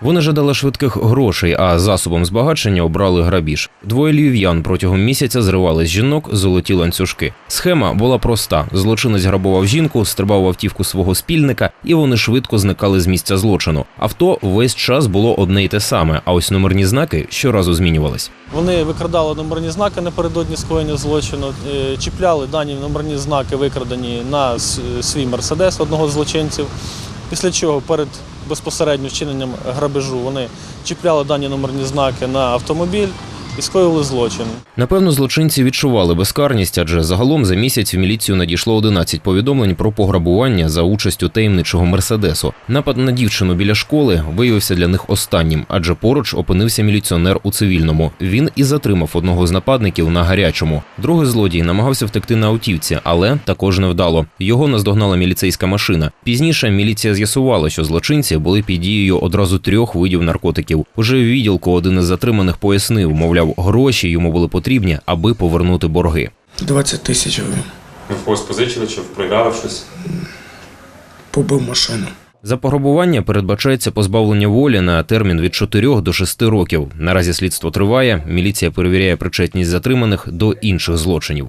Вони жадали швидких грошей, а засобом збагачення обрали грабіж. Двоє львів'ян протягом місяця зривали з жінок золоті ланцюжки. Схема була проста: злочинець грабував жінку, стрибав в автівку свого спільника, і вони швидко зникали з місця злочину. Авто весь час було одне й те саме, а ось номерні знаки щоразу змінювались. Вони викрадали номерні знаки напередодні скоєння злочину, е, чіпляли дані номерні знаки, викрадені на свій мерседес одного з злочинців. Після чого перед безпосередньо вчиненням грабежу. Вони чіпляли дані номерні знаки на автомобіль і скоїли злочин. Напевно, злочинці відчували безкарність, адже загалом за місяць в міліцію надійшло 11 повідомлень про пограбування за участю таємничого мерседесу. Напад на дівчину біля школи виявився для них останнім, адже поруч опинився міліціонер у цивільному. Він і затримав одного з нападників на гарячому. Другий злодій намагався втекти на автівці, але також не вдало. Його наздогнала міліцейська машина. Пізніше міліція з'ясувала, що злочинці були під дією одразу трьох видів наркотиків. Уже в відділку один із затриманих пояснив, мовляв, гроші йому були потрібні, аби повернути борги. 20 тисяч гривень. Ви в когось позичили чи програли щось? Побив машину. За пограбування передбачається позбавлення волі на термін від 4 до 6 років. Наразі слідство триває. Міліція перевіряє причетність затриманих до інших злочинів.